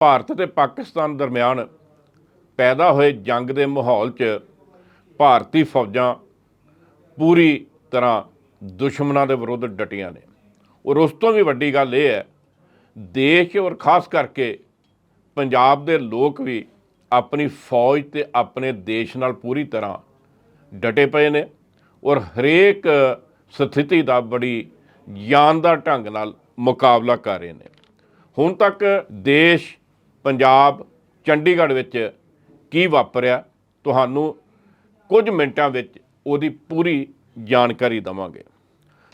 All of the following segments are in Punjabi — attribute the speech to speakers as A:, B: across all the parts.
A: ਭਾਰਤ ਤੇ ਪਾਕਿਸਤਾਨ ਦਰਮਿਆਨ ਪੈਦਾ ਹੋਏ ਜੰਗ ਦੇ ਮਾਹੌਲ 'ਚ ਭਾਰਤੀ ਫੌਜਾਂ ਪੂਰੀ ਤਰ੍ਹਾਂ ਦੁਸ਼ਮਣਾਂ ਦੇ ਵਿਰੁੱਧ ਡਟੀਆਂ ਨੇ। ਔਰ ਉਸ ਤੋਂ ਵੀ ਵੱਡੀ ਗੱਲ ਇਹ ਹੈ, ਦੇਸ਼ ਔਰ ਖਾਸ ਕਰਕੇ ਪੰਜਾਬ ਦੇ ਲੋਕ ਵੀ ਆਪਣੀ ਫੌਜ ਤੇ ਆਪਣੇ ਦੇਸ਼ ਨਾਲ ਪੂਰੀ ਤਰ੍ਹਾਂ ਡਟੇ ਪਏ ਨੇ ਔਰ ਹਰੇਕ ਸਥਿਤੀ ਦਾ ਬੜੀ ਜਾਨਦਾਰ ਢੰਗ ਨਾਲ ਮੁਕਾਬਲਾ ਕਰ ਰਹੇ ਨੇ। ਹੁਣ ਤੱਕ ਦੇਸ਼ ਪੰਜਾਬ, ਚੰਡੀਗੜ੍ਹ ਵਿੱਚ ਕੀ ਵਾਪਰਿਆ, ਤੁਹਾਨੂੰ ਕੁਝ ਮਿੰਟਾਂ ਵਿੱਚ ਉਹਦੀ ਪੂਰੀ ਜਾਣਕਾਰੀ ਦਵਾਂਗੇ।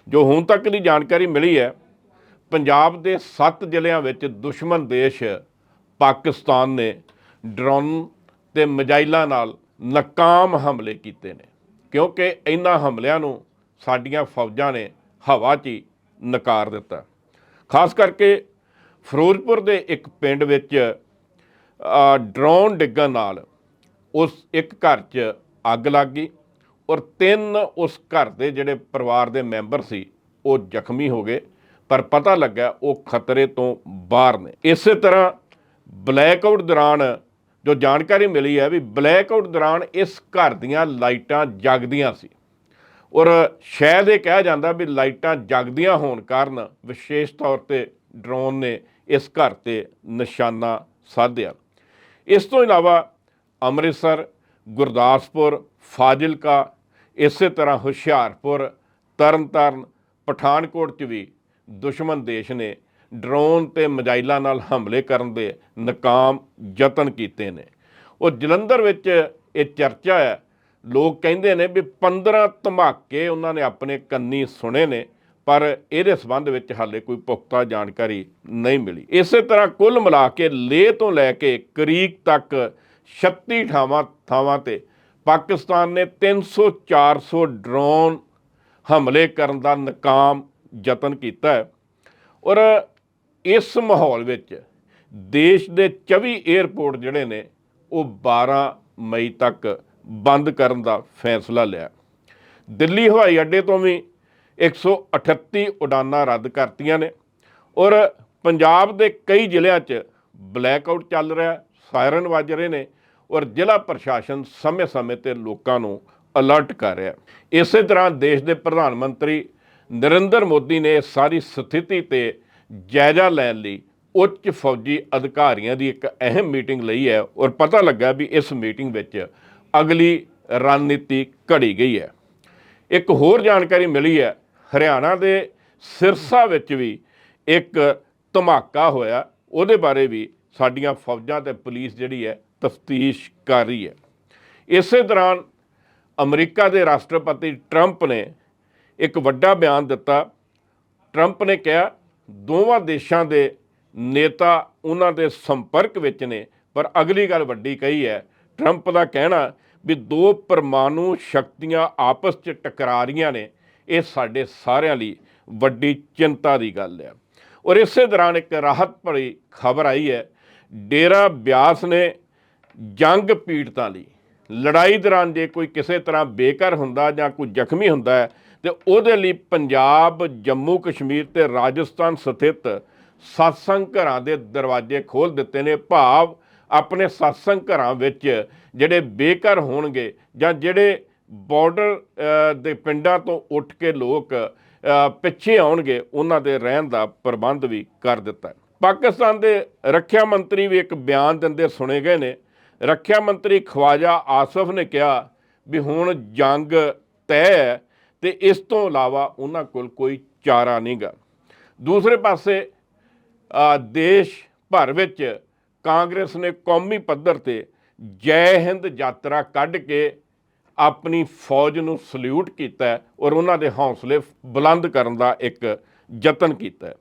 A: ਜੋ ਹੁਣ ਤੱਕ ਦੀ ਜਾਣਕਾਰੀ ਮਿਲੀ ਹੈ, ਪੰਜਾਬ ਦੇ 7 ਜ਼ਿਲ੍ਹਿਆਂ ਵਿੱਚ ਦੁਸ਼ਮਣ ਦੇਸ਼ ਪਾਕਿਸਤਾਨ ਨੇ ਡਰੋਨ ਤੇ ਮਜਾਈਲਾਂ ਨਾਲ ਨਾਕਾਮ ਹਮਲੇ ਕੀਤੇ ਨੇ, ਕਿਉਂਕਿ ਇਹਨਾਂ ਹਮਲਿਆਂ ਨੂੰ ਸਾਡੀਆਂ ਫੌਜਾਂ ਨੇ ਹਵਾ 'ਚ ਹੀ ਨਕਾਰ ਦਿੱਤਾ। ਖਾਸ ਕਰਕੇ ਫਿਰੋਜ਼ਪੁਰ ਦੇ ਇੱਕ ਪਿੰਡ ਵਿੱਚ ਡਰੋਨ ਡਿੱਗਣ ਨਾਲ ਉਸ ਇੱਕ ਘਰ 'ਚ ਅੱਗ ਲੱਗ ਗਈ ਔਰ ਤਿੰਨ ਉਸ ਘਰ ਦੇ ਜਿਹੜੇ ਪਰਿਵਾਰ ਦੇ ਮੈਂਬਰ ਸੀ, ਉਹ ਜ਼ਖਮੀ ਹੋ ਗਏ। ਪਰ ਪਤਾ ਲੱਗਾ ਉਹ ਖਤਰੇ ਤੋਂ ਬਾਹਰ ਨੇ। ਇਸੇ ਤਰ੍ਹਾਂ ਬਲੈਕਆਊਟ ਦੌਰਾਨ ਜੋ ਜਾਣਕਾਰੀ ਮਿਲੀ ਹੈ ਵੀ ਬਲੈਕਆਊਟ ਦੌਰਾਨ ਇਸ ਘਰ ਦੀਆਂ ਲਾਈਟਾਂ ਜਗਦੀਆਂ ਸੀ ਔਰ ਸ਼ਾਇਦ ਇਹ ਕਿਹਾ ਜਾਂਦਾ ਵੀ ਲਾਈਟਾਂ ਜਗਦੀਆਂ ਹੋਣ ਕਾਰਨ ਵਿਸ਼ੇਸ਼ ਤੌਰ ਤੇ ਡਰੋਨ ਨੇ ਇਸ ਘਰ ਤੇ ਨਿਸ਼ਾਨਾ ਸਾਧਿਆ। ਇਸ ਤੋਂ ਇਲਾਵਾ ਅੰਮ੍ਰਿਤਸਰ, ਗੁਰਦਾਸਪੁਰ, ਫਾਜ਼ਿਲਕਾ, ਇਸੇ ਤਰ੍ਹਾਂ ਹੁਸ਼ਿਆਰਪੁਰ, ਤਰਨਤਾਰਨ, ਪਠਾਨਕੋਟ 'ਚ ਵੀ ਦੁਸ਼ਮਣ ਦੇਸ਼ ਨੇ ਡਰੋਨ ਤੇ ਮਜਾਈਲਾਂ ਨਾਲ ਹਮਲੇ ਕਰਨ ਦੇ ਨਕਾਮ ਯਤਨ ਕੀਤੇ ਨੇ। ਉਹ ਜਲੰਧਰ ਵਿੱਚ ਇਹ ਚਰਚਾ ਹੈ। ਲੋਕ ਕਹਿੰਦੇ ਨੇ ਵੀ 15 ਧਮਾਕੇ ਉਹਨਾਂ ਨੇ ਆਪਣੇ ਕੰਨੀ ਸੁਣੇ ਨੇ। ਪਰ ਇਹਦੇ ਸੰਬੰਧ ਵਿੱਚ ਹਾਲੇ ਕੋਈ ਪੁਖਤਾ ਜਾਣਕਾਰੀ ਨਹੀਂ ਮਿਲੀ। ਇਸੇ ਤਰ੍ਹਾਂ ਕੁੱਲ ਮਿਲਾ ਕੇ ਲੇਹ ਤੋਂ ਲੈ ਕੇ ਕਰੀਕ ਤੱਕ 36 ਥਾਵਾਂ ਥਾਵਾਂ ਤੇ ਪਾਕਿਸਤਾਨ ਨੇ 300 400 ਡਰੋਨ ਹਮਲੇ ਕਰਨ ਦਾ ਨਕਾਮ ਯਤਨ ਕੀਤਾ ਹੈ। ਔਰ ਇਸ ਮਾਹੌਲ ਵਿੱਚ ਦੇਸ਼ ਦੇ 24 에ਅਰਪੋਰਟ ਜਿਹੜੇ ਨੇ, ਉਹ 12 ਮਈ ਤੱਕ ਬੰਦ ਕਰਨ ਦਾ ਫੈਸਲਾ ਲਿਆ। ਦਿੱਲੀ ਹਵਾਈ ਅੱਡੇ ਤੋਂ ਵੀ 138 ਉਡਾਨਾਂ ਰੱਦ ਕਰਤੀਆਂ ਨੇ ਔਰ ਪੰਜਾਬ ਦੇ ਕਈ ਜ਼ਿਲ੍ਹਿਆਂ 'ਚ ਬਲੈਕਆਊਟ ਚੱਲ ਰਿਹਾ, ਸਾਇਰਨ ਵੱਜ ਰਹੇ ਨੇ ਔਰ ਜ਼ਿਲ੍ਹਾ ਪ੍ਰਸ਼ਾਸਨ ਸਮੇਂ-ਸਮੇਂ ਤੇ ਲੋਕਾਂ ਨੂੰ ਅਲਰਟ ਕਰ ਰਿਹਾ। ਇਸੇ ਤਰ੍ਹਾਂ ਦੇਸ਼ ਦੇ ਪ੍ਰਧਾਨ ਮੰਤਰੀ ਨਰਿੰਦਰ ਮੋਦੀ ਨੇ ਸਾਰੀ ਸਥਿਤੀ ਤੇ ਜਾਇਜ਼ਾ ਲੈਣ ਲਈ ਉੱਚ ਫੌਜੀ ਅਧਿਕਾਰੀਆਂ ਦੀ ਇੱਕ ਅਹਿਮ ਮੀਟਿੰਗ ਲਈ ਹੈ ਔਰ ਪਤਾ ਲੱਗਾ ਵੀ ਇਸ ਮੀਟਿੰਗ ਵਿੱਚ ਅਗਲੀ ਰਣਨੀਤੀ ਘੜੀ ਗਈ ਹੈ। ਇੱਕ ਹੋਰ ਜਾਣਕਾਰੀ ਮਿਲੀ ਹੈ ਹਰਿਆਣਾ ਦੇ ਸਿਰਸਾ ਵਿੱਚ ਵੀ ਇੱਕ ਧਮਾਕਾ ਹੋਇਆ। ਉਹਦੇ ਬਾਰੇ ਵੀ ਸਾਡੀਆਂ ਫੌਜਾਂ ਤੇ ਪੁਲਿਸ ਜਿਹੜੀ ਹੈ ਤਫਤੀਸ਼ ਕਰ ਰਹੀ ਹੈ। ਇਸੇ ਦੌਰਾਨ ਅਮਰੀਕਾ ਦੇ ਰਾਸ਼ਟਰਪਤੀ ਟਰੰਪ ਨੇ ਇੱਕ ਵੱਡਾ ਬਿਆਨ ਦਿੱਤਾ। ਟਰੰਪ ਨੇ ਕਿਹਾ, ਦੋਵਾਂ ਦੇਸ਼ਾਂ ਦੇ ਨੇਤਾ ਉਹਨਾਂ ਦੇ ਸੰਪਰਕ ਵਿੱਚ ਨੇ, ਪਰ ਅਗਲੀ ਗੱਲ ਵੱਡੀ ਕਹੀ ਹੈ, ਟਰੰਪ ਦਾ ਕਹਿਣਾ ਵੀ ਦੋ ਪਰਮਾਣੂ ਸ਼ਕਤੀਆਂ ਆਪਸ 'ਚ ਟਕਰਾ ਰਹੀਆਂ ਨੇ। ਇਹ ਸਾਡੇ ਸਾਰਿਆਂ ਲਈ ਵੱਡੀ ਚਿੰਤਾ ਦੀ ਗੱਲ ਹੈ। ਔਰ ਇਸੇ ਦੌਰਾਨ ਇੱਕ ਰਾਹਤ ਭਰੀ ਖਬਰ ਆਈ ਹੈ, ਡੇਰਾ ਬਿਆਸ ਨੇ ਜੰਗ ਪੀੜਤਾਂ ਲਈ ਲੜਾਈ ਦੌਰਾਨ ਜੇ ਕੋਈ ਕਿਸੇ ਤਰ੍ਹਾਂ ਬੇਘਰ ਹੁੰਦਾ ਜਾਂ ਕੋਈ ਜ਼ਖਮੀ ਹੁੰਦਾ ਹੈ, ਤੇ ਉਹਦੇ ਲਈ ਪੰਜਾਬ, ਜੰਮੂ, ਕਸ਼ਮੀਰ ਤੇ ਰਾਜਸਥਾਨ ਸਥਿਤ ਸਤਸੰਗ ਘਰਾਂ ਦੇ ਦਰਵਾਜ਼ੇ ਖੋਲ ਦਿੱਤੇ ਨੇ। ਭਾਵ ਆਪਣੇ ਸਤਸੰਗ ਘਰਾਂ ਵਿੱਚ ਜਿਹੜੇ ਬੇਘਰ ਹੋਣਗੇ ਜਾਂ ਜਿਹੜੇ ਬਾਰਡਰ ਦੇ ਪਿੰਡਾਂ ਤੋਂ ਉੱਠ ਕੇ ਲੋਕ ਪਿੱਛੇ ਆਉਣਗੇ, ਉਹਨਾਂ ਦੇ ਰਹਿਣ ਦਾ ਪ੍ਰਬੰਧ ਵੀ ਕਰ ਦਿੱਤਾ ਪਾਕਿਸਤਾਨ ਦੇ ਰੱਖਿਆ ਮੰਤਰੀ ਵੀ ਇੱਕ ਬਿਆਨ ਦਿੰਦੇ ਸੁਣੇ ਗਏ ਨੇ। ਰੱਖਿਆ ਮੰਤਰੀ ਖਵਾਜਾ ਆਸਫ ਨੇ ਕਿਹਾ ਵੀ ਹੁਣ ਜੰਗ ਤੈਅ ਹੈ ਤੇ ਇਸ ਤੋਂ ਇਲਾਵਾ ਉਹਨਾਂ ਕੋਲ ਕੋਈ ਚਾਰਾ ਨਹੀਂਗਾ। ਦੂਸਰੇ ਪਾਸੇ ਦੇਸ਼ ਭਰ ਵਿੱਚ ਕਾਂਗਰਸ ਨੇ ਕੌਮੀ ਪੱਧਰ ਤੇ ਜੈ ਹਿੰਦ ਯਾਤਰਾ ਕੱਢ ਕੇ ਆਪਣੀ ਫੌਜ ਨੂੰ ਸਲੂਟ ਕੀਤਾ ਔਰ ਉਹਨਾਂ ਦੇ ਹੌਸਲੇ ਬੁਲੰਦ ਕਰਨ ਦਾ ਇੱਕ ਯਤਨ ਕੀਤਾ ਹੈ।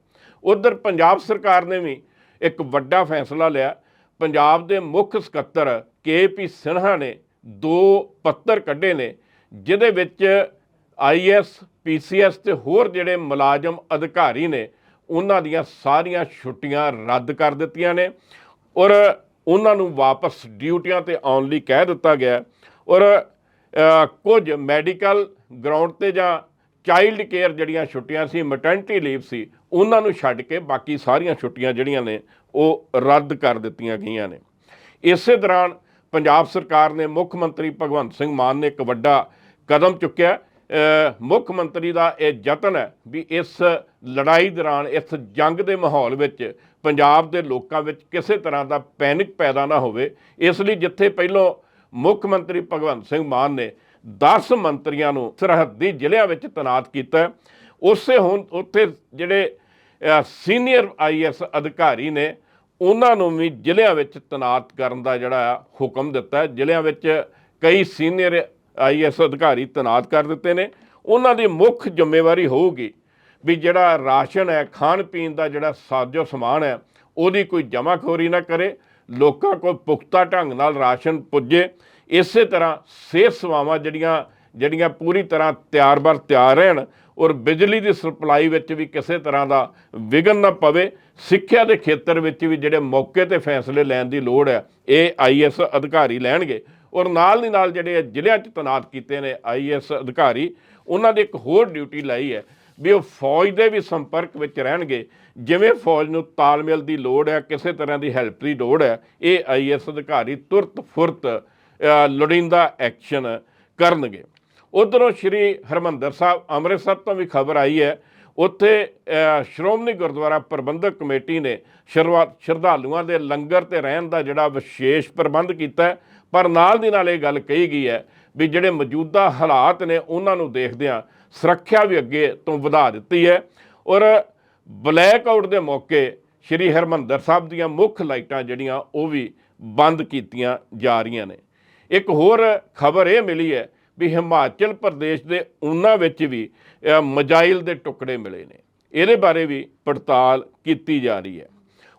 A: ਉਧਰ ਪੰਜਾਬ ਸਰਕਾਰ ਨੇ ਵੀ ਇੱਕ ਵੱਡਾ ਫੈਸਲਾ ਲਿਆ। ਪੰਜਾਬ ਦੇ ਮੁੱਖ ਸਕੱਤਰ ਕੇਪੀ ਸਿਨਹਾ ਨੇ ਦੋ ਪੱਤਰ ਕੱਢੇ ਨੇ, ਜਿਹਦੇ ਵਿੱਚ ਆਈਐਸ ਪੀਸੀਐਸ ਤੇ ਹੋਰ ਜਿਹੜੇ ਮੁਲਾਜ਼ਮ ਅਧਿਕਾਰੀ ਨੇ, ਉਹਨਾਂ ਦੀਆਂ ਸਾਰੀਆਂ ਛੁੱਟੀਆਂ ਰੱਦ ਕਰ ਦਿੱਤੀਆਂ ਨੇ ਔਰ ਉਹਨਾਂ ਨੂੰ ਵਾਪਸ ਡਿਊਟੀਆਂ ਤੇ ਆਉਣ ਲਈ ਕਹਿ ਦਿੱਤਾ ਗਿਆ ਔਰ ਕੁਝ ਮੈਡੀਕਲ ਗਰਾਊਂਡ ਤੇ ਜਾਂ ਚਾਈਲਡ ਕੇਅਰ ਜਿਹੜੀਆਂ ਛੁੱਟੀਆਂ ਸੀ ਮੈਟਰਨਿਟੀ ਲੀਵ ਸੀ, ਉਹਨਾਂ ਨੂੰ ਛੱਡ ਕੇ ਬਾਕੀ ਸਾਰੀਆਂ ਛੁੱਟੀਆਂ ਜਿਹੜੀਆਂ ਨੇ, ਉਹ ਰੱਦ ਕਰ ਦਿੱਤੀਆਂ ਗਈਆਂ ਨੇ। ਇਸੇ ਦੌਰਾਨ ਪੰਜਾਬ ਸਰਕਾਰ ਨੇ ਮੁੱਖ ਮੰਤਰੀ ਭਗਵੰਤ ਸਿੰਘ ਮਾਨ ਨੇ ਇੱਕ ਵੱਡਾ ਕਦਮ ਚੁੱਕਿਆ। ਮੁੱਖ ਮੰਤਰੀ ਦਾ ਇਹ ਯਤਨ ਹੈ ਵੀ ਇਸ ਲੜਾਈ ਦੌਰਾਨ, ਇਸ ਜੰਗ ਦੇ ਮਾਹੌਲ ਵਿੱਚ ਪੰਜਾਬ ਦੇ ਲੋਕਾਂ ਵਿੱਚ ਕਿਸੇ ਤਰ੍ਹਾਂ ਦਾ ਪੈਨਿਕ ਪੈਦਾ ਨਾ ਹੋਵੇ। ਇਸ ਲਈ ਜਿੱਥੇ ਪਹਿਲੋਂ ਮੁੱਖ ਮੰਤਰੀ ਭਗਵੰਤ ਸਿੰਘ ਮਾਨ ਨੇ 10 ਮੰਤਰੀਆਂ ਨੂੰ ਸਰਹੱਦੀ ਜ਼ਿਲ੍ਹਿਆਂ ਵਿੱਚ ਤੈਨਾਤ ਕੀਤਾ ਉਸੇ ਹੁਣ ਉੱਥੇ ਜਿਹੜੇ ਸੀਨੀਅਰ ਆਈਐਸ ਅਧਿਕਾਰੀ ਨੇ, ਉਹਨਾਂ ਨੂੰ ਵੀ ਜ਼ਿਲ੍ਹਿਆਂ ਵਿੱਚ ਤੈਨਾਤ ਕਰਨ ਦਾ ਜਿਹੜਾ ਆ ਹੁਕਮ ਦਿੱਤਾ ਹੈ। ਜ਼ਿਲ੍ਹਿਆਂ ਵਿੱਚ ਕਈ ਸੀਨੀਅਰ ਆਈਐਸ ਅਧਿਕਾਰੀ ਤੈਨਾਤ ਕਰ ਦਿੱਤੇ ਨੇ। ਉਹਨਾਂ ਦੀ ਮੁੱਖ ਜ਼ਿੰਮੇਵਾਰੀ ਹੋਊਗੀ ਵੀ ਜਿਹੜਾ ਰਾਸ਼ਨ ਹੈ ਖਾਣ ਪੀਣ ਦਾ ਜਿਹੜਾ ਸਾਜੋ ਸਮਾਨ ਹੈ, ਉਹਦੀ ਕੋਈ ਜਮਾਖੋਰੀ ਨਾ ਕਰੇ। ਲੋਕਾਂ ਕੋਲ ਪੁਖਤਾ ਢੰਗ ਨਾਲ ਰਾਸ਼ਨ ਪੁੱਜੇ, ਇਸੇ ਤਰ੍ਹਾਂ ਸਿਹਤ ਸੇਵਾਵਾਂ ਜਿਹੜੀਆਂ ਜਿਹੜੀਆਂ ਪੂਰੀ ਤਰ੍ਹਾਂ ਤਿਆਰ-ਬਰ ਤਿਆਰ ਰਹਿਣ ਔਰ ਬਿਜਲੀ ਦੀ ਸਪਲਾਈ ਵਿੱਚ ਵੀ ਕਿਸੇ ਤਰ੍ਹਾਂ ਦਾ ਵਿਘਨ ਨਾ ਪਵੇ, ਸਿੱਖਿਆ ਦੇ ਖੇਤਰ ਵਿੱਚ ਵੀ ਜਿਹੜੇ ਮੌਕੇ ਤੇ ਫੈਸਲੇ ਲੈਣ ਦੀ ਲੋੜ ਹੈ, ਇਹ ਆਈਐਸ ਅਧਿਕਾਰੀ ਲੈਣਗੇ ਔਰ ਨਾਲ ਦੀ ਨਾਲ ਜਿਹੜੇ ਜ਼ਿਲ੍ਹਿਆਂ 'ਚ ਤੈਨਾਤ ਕੀਤੇ ਨੇ ਆਈਐਸ ਅਧਿਕਾਰੀ, ਉਹਨਾਂ ਦੀ ਇੱਕ ਹੋਰ ਡਿਊਟੀ ਲਾਈ ਹੈ ਵੀ ਉਹ ਫੌਜ ਦੇ ਵੀ ਸੰਪਰਕ ਵਿੱਚ ਰਹਿਣਗੇ। ਜਿਵੇਂ ਫੌਜ ਨੂੰ ਤਾਲਮੇਲ ਦੀ ਲੋੜ ਹੈ ਕਿਸੇ ਤਰ੍ਹਾਂ ਦੀ ਹੈਲਪ ਦੀ ਲੋੜ ਹੈ ਇਹ ਆਈਐਸ ਅਧਿਕਾਰੀ ਤੁਰਤ ਫੁਰਤ ਅ, ਲੋੜੀਂਦਾ ਐਕਸ਼ਨ ਕਰਨਗੇ। ਉਧਰੋਂ ਸ਼੍ਰੀ ਹਰਮੰਦਰ ਸਾਹਿਬ ਅੰਮ੍ਰਿਤਸਰ ਤੋਂ ਵੀ ਖਬਰ ਆਈ ਹੈ ਉੱਥੇ ਸ਼੍ਰੋਮਣੀ ਗੁਰਦੁਆਰਾ ਪ੍ਰਬੰਧਕ ਕਮੇਟੀ ਨੇ ਸ਼ੁਰੂਆਤ ਸ਼ਰਧਾਲੂਆਂ ਦੇ ਲੰਗਰ ਤੇ ਰਹਿਣ ਦਾ ਜਿਹੜਾ ਵਿਸ਼ੇਸ਼ ਪ੍ਰਬੰਧ ਕੀਤਾ ਪਰ ਨਾਲ ਦੀ ਨਾਲ ਇਹ ਗੱਲ ਕਹੀ ਗਈ ਹੈ ਵੀ ਜਿਹੜੇ ਮੌਜੂਦਾ ਹਾਲਾਤ ਨੇ ਉਹਨਾਂ ਨੂੰ ਦੇਖਦਿਆਂ ਸੁਰੱਖਿਆ ਵੀ ਅੱਗੇ ਤੋਂ ਵਧਾ ਦਿੱਤੀ ਹੈ। ਔਰ ਬਲੈਕ ਆਊਟ ਦੇ ਮੌਕੇ ਸ਼੍ਰੀ ਹਰਮੰਦਰ ਸਾਹਿਬ ਦੀਆਂ ਮੁੱਖ ਲਾਈਟਾਂ ਜਿਹੜੀਆਂ ਉਹ ਵੀ ਬੰਦ ਕੀਤੀਆਂ ਜਾ ਰਹੀਆਂ ਨੇ। ਇੱਕ ਹੋਰ ਖਬਰ ਇਹ ਮਿਲੀ ਹੈ ਵੀ ਹਿਮਾਚਲ ਪ੍ਰਦੇਸ਼ ਦੇ ਉਹਨਾਂ ਵਿੱਚ ਵੀ ਮਜਾਇਲ ਦੇ ਟੁਕੜੇ ਮਿਲੇ ਨੇ। ਇਹਦੇ ਬਾਰੇ ਵੀ ਪੜਤਾਲ ਕੀਤੀ ਜਾ ਰਹੀ ਹੈ।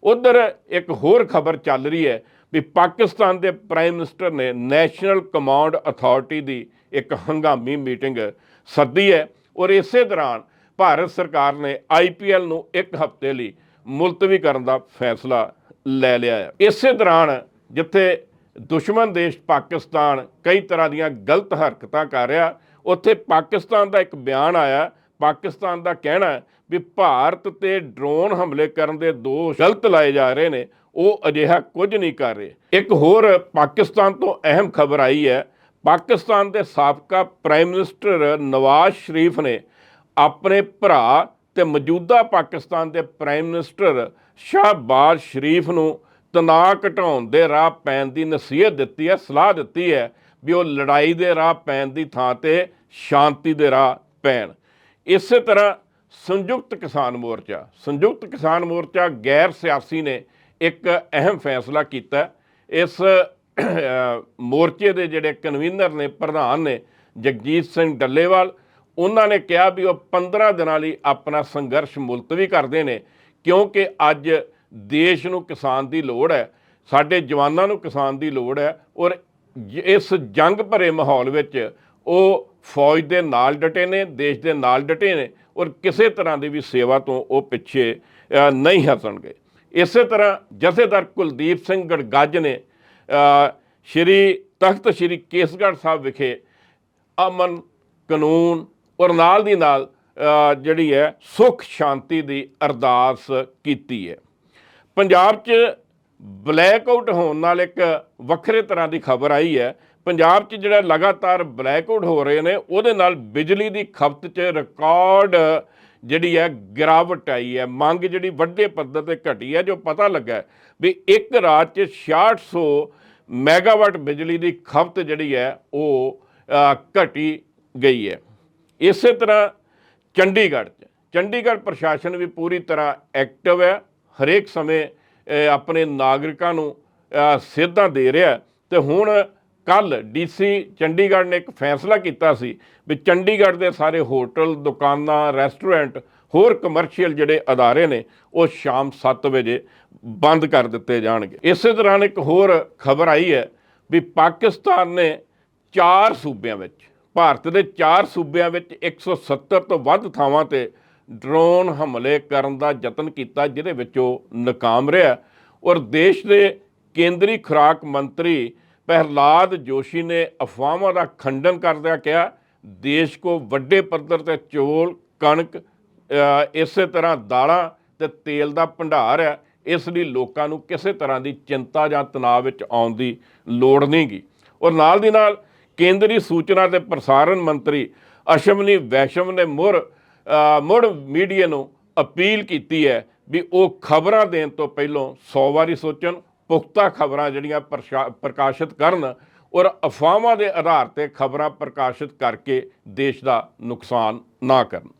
A: ਉਧਰ ਇੱਕ ਹੋਰ ਖਬਰ ਚੱਲ ਰਹੀ ਹੈ ਵੀ ਪਾਕਿਸਤਾਨ ਦੇ ਪ੍ਰਾਈਮ ਮਿਨਿਸਟਰ ਨੇ ਨੈਸ਼ਨਲ ਕਮਾਂਡ ਅਥਾਰਟੀ ਦੀ ਇੱਕ ਹੰਗਾਮੀ ਮੀਟਿੰਗ ਸੱਦੀ ਹੈ ਔਰ ਇਸੇ ਦੌਰਾਨ ਭਾਰਤ ਸਰਕਾਰ ਨੇ ਆਈਪੀਐਲ ਨੂੰ ਇੱਕ ਹਫ਼ਤੇ ਲਈ ਮੁਲਤਵੀ ਕਰਨ ਦਾ ਫੈਸਲਾ ਲੈ ਲਿਆ ਹੈ। ਇਸੇ ਦੌਰਾਨ ਜਿੱਥੇ ਦੁਸ਼ਮਣ ਦੇਸ਼ ਪਾਕਿਸਤਾਨ ਕਈ ਤਰ੍ਹਾਂ ਦੀਆਂ ਗਲਤ ਹਰਕਤਾਂ ਕਰ ਰਿਹਾ, ਉੱਥੇ ਪਾਕਿਸਤਾਨ ਦਾ ਇੱਕ ਬਿਆਨ ਆਇਆ, ਪਾਕਿਸਤਾਨ ਦਾ ਕਹਿਣਾ ਵੀ ਭਾਰਤ ਤੇ ਡਰੋਨ ਹਮਲੇ ਕਰਨ ਦੇ ਦੋਸ਼ ਗਲਤ ਲਾਏ ਜਾ ਰਹੇ ਨੇ, ਉਹ ਅਜਿਹਾ ਕੁਝ ਨਹੀਂ ਕਰ ਰਹੇ। ਇੱਕ ਹੋਰ ਪਾਕਿਸਤਾਨ ਤੋਂ ਅਹਿਮ ਖਬਰ ਆਈ ਹੈ, ਪਾਕਿਸਤਾਨ ਦੇ ਸਾਬਕਾ ਪ੍ਰਾਈਮ ਮਿਨਿਸਟਰ ਨਵਾਜ਼ ਸ਼ਰੀਫ ਨੇ ਆਪਣੇ ਭਰਾ ਤੇ ਮੌਜੂਦਾ ਪਾਕਿਸਤਾਨ ਦੇ ਪ੍ਰਾਈਮ ਮਿਨਿਸਟਰ ਸ਼ਾਹਬਾਜ਼ ਸ਼ਰੀਫ ਨੂੰ ਤਣਾਅ ਘਟਾਉਣ ਦੇ ਰਾਹ ਪੈਣ ਦੀ ਨਸੀਹਤ ਦਿੱਤੀ ਹੈ, ਸਲਾਹ ਦਿੱਤੀ ਹੈ ਵੀ ਉਹ ਲੜਾਈ ਦੇ ਰਾਹ ਪੈਣ ਦੀ ਥਾਂ ਤੇ ਸ਼ਾਂਤੀ ਦੇ ਰਾਹ ਪੈਣ। ਇਸੇ ਤਰ੍ਹਾਂ ਸੰਯੁਕਤ ਕਿਸਾਨ ਮੋਰਚਾ, ਸੰਯੁਕਤ ਕਿਸਾਨ ਮੋਰਚਾ ਗੈਰ ਸਿਆਸੀ ਨੇ ਇੱਕ ਅਹਿਮ ਫੈਸਲਾ ਕੀਤਾ। ਇਸ ਮੋਰਚੇ ਦੇ ਜਿਹੜੇ ਕਨਵੀਨਰ ਨੇ, ਪ੍ਰਧਾਨ ਨੇ ਜਗਜੀਤ ਸਿੰਘ ਡੱਲੇਵਾਲ, ਉਹਨਾਂ ਨੇ ਕਿਹਾ ਵੀ ਉਹ 15 ਦਿਨਾਂ ਲਈ ਆਪਣਾ ਸੰਘਰਸ਼ ਮੁਲਤਵੀ ਕਰਦੇ ਨੇ, ਕਿਉਂਕਿ ਅੱਜ ਦੇਸ਼ ਨੂੰ ਕਿਸਾਨ ਦੀ ਲੋੜ ਹੈ, ਸਾਡੇ ਜਵਾਨਾਂ ਨੂੰ ਕਿਸਾਨ ਦੀ ਲੋੜ ਹੈ ਔਰ ਜ- ਇਸ ਜੰਗ ਭਰੇ ਮਾਹੌਲ ਵਿੱਚ ਉਹ ਫੌਜ ਦੇ ਨਾਲ ਡਟੇ ਨੇ, ਦੇਸ਼ ਦੇ ਨਾਲ ਡਟੇ ਨੇ। ਔਰ ਕਿਸੇ ਤਰ੍ਹਾਂ ਦੀ ਵੀ ਸੇਵਾ ਤੋਂ ਉਹ ਪਿੱਛੇ ਨਹੀਂ ਹਟਣਗੇ ਇਸੇ ਤਰ੍ਹਾਂ ਜਥੇਦਾਰ ਕੁਲਦੀਪ ਸਿੰਘ ਗੜਗੱਜ ਨੇ ਸ਼੍ਰੀ, ਤਖਤ ਸ਼੍ਰੀ ਕੇਸਗੜ੍ਹ ਸਾਹਿਬ ਵਿਖੇ ਅਮਨ, ਕਾਨੂੰਨ ਔਰ ਨਾਲ ਦੀ ਨਾਲ ਜਿਹੜੀ ਹੈ ਸੁਖ ਸ਼ਾਂਤੀ ਦੀ ਅਰਦਾਸ ਕੀਤੀ ਹੈ। ਪੰਜਾਬ 'ਚ ਬਲੈਕ ਆਊਟ ਹੋਣ ਨਾਲ ਇੱਕ ਵੱਖਰੇ ਤਰ੍ਹਾਂ ਦੀ ਖਬਰ ਆਈ ਹੈ। ਪੰਜਾਬ 'ਚ ਜਿਹੜਾ ਲਗਾਤਾਰ ਬਲੈਕ ਆਊਟ ਹੋ ਰਹੇ ਨੇ, ਉਹਦੇ ਨਾਲ ਬਿਜਲੀ ਦੀ ਖਪਤ 'ਚ ਰਿਕਾਰਡ ਜਿਹੜੀ ਹੈ ਗਿਰਾਵਟ ਆਈ ਹੈ। ਮੰਗ ਜਿਹੜੀ ਵੱਡੇ ਪੱਧਰ ਤੇ ਘਟੀ ਹੈ, ਜੋ ਪਤਾ ਲੱਗਾ ਵੀ ਇੱਕ ਰਾਤ 'ਚ 6600 ਮੈਗਾਵਾਟ ਬਿਜਲੀ ਦੀ ਖਪਤ ਜਿਹੜੀ ਹੈ, ਉਹ ਘਟੀ ਗਈ ਹੈ। ਇਸੇ ਤਰ੍ਹਾਂ ਚੰਡੀਗੜ੍ਹ 'ਚ, ਚੰਡੀਗੜ੍ਹ ਪ੍ਰਸ਼ਾਸਨ ਵੀ ਪੂਰੀ ਤਰ੍ਹਾਂ ਐਕਟਿਵ ਹੈ। ਹਰੇਕ ਸਮੇਂ ਆਪਣੇ ਨਾਗਰਿਕਾਂ ਨੂੰ ਸੇਧਾਂ ਦੇ ਰਿਹਾ ਹੈ। ਤੇ ਹੁਣ ਕੱਲ ਡੀਸੀ ਚੰਡੀਗੜ੍ਹ ਨੇ ਇੱਕ ਫੈਸਲਾ ਕੀਤਾ ਸੀ ਵੀ ਚੰਡੀਗੜ੍ਹ ਦੇ ਸਾਰੇ ਹੋਟਲ, ਦੁਕਾਨਾਂ, ਰੈਸਟੋਰੈਂਟ, ਹੋਰ ਕਮਰਸ਼ੀਅਲ ਜਿਹੜੇ ਅਦਾਰੇ ਨੇ, ਉਹ ਸ਼ਾਮ 7 ਵਜੇ ਬੰਦ ਕਰ ਦਿੱਤੇ ਜਾਣਗੇ। ਇਸੇ ਦੌਰਾਨ ਇੱਕ ਹੋਰ ਖਬਰ ਆਈ ਹੈ ਵੀ ਪਾਕਿਸਤਾਨ ਨੇ ਚਾਰ ਸੂਬਿਆਂ ਵਿੱਚ, ਭਾਰਤ ਦੇ ਚਾਰ ਸੂਬਿਆਂ ਵਿੱਚ 170 ਤੋਂ ਵੱਧ ਥਾਵਾਂ ਤੇ ਡਰੋਨ ਹਮਲੇ ਕਰਨ ਦਾ ਯਤਨ ਕੀਤਾ ਜਿਹਦੇ ਵਿੱਚ ਉਹ ਨਾਕਾਮ ਰਿਹਾ। ਔਰ ਦੇਸ਼ ਦੇ ਕੇਂਦਰੀ ਖੁਰਾਕ ਮੰਤਰੀ ਪ੍ਰਹਲਾਦ ਜੋਸ਼ੀ ਨੇ ਅਫਵਾਹਾਂ ਦਾ ਖੰਡਨ ਕਰਦਿਆਂ ਕਿਹਾ ਦੇਸ਼ ਕੋ ਵੱਡੇ ਪੱਧਰ ਤੇ ਚੌਲ ਕਣਕ ਅ, ਇਸੇ ਤਰ੍ਹਾਂ ਦਾਲਾਂ ਤੇ ਤੇਲ ਦਾ ਭੰਡਾਰ ਹੈ। ਇਸ ਲਈ ਲੋਕਾਂ ਨੂੰ ਕਿਸੇ ਤਰ੍ਹਾਂ ਦੀ ਚਿੰਤਾ ਜਾਂ ਤਣਾਅ ਵਿੱਚ ਆਉਣ ਦੀ ਲੋੜ ਨਹੀਂਗੀ। ਔਰ ਨਾਲ ਦੀ ਨਾਲ ਕੇਂਦਰੀ ਸੂਚਨਾ ਤੇ ਪ੍ਰਸਾਰਣ ਮੰਤਰੀ ਅਸ਼ਵਨੀ ਵੈਸ਼ਵ ਨੇ ਮੁਰ ਮੁੜ ਮੀਡੀਆ ਨੂੰ ਅਪੀਲ ਕੀਤੀ ਹੈ ਵੀ ਉਹ ਖਬਰਾਂ ਦੇਣ ਤੋਂ ਪਹਿਲਾਂ 100 ਵਾਰੀ ਸੋਚਣ, ਪੁਖਤਾ ਖਬਰਾਂ ਜਿਹੜੀਆਂ ਪ੍ਰਸ਼ਾ- ਪ੍ਰਕਾਸ਼ਿਤ ਕਰਨ ਔਰ ਅਫਵਾਹਾਂ ਦੇ ਆਧਾਰ ਤੇ ਖਬਰਾਂ ਪ੍ਰਕਾਸ਼ਿਤ ਕਰਕੇ ਦੇਸ਼ ਦਾ ਨੁਕਸਾਨ ਨਾ ਕਰਨ।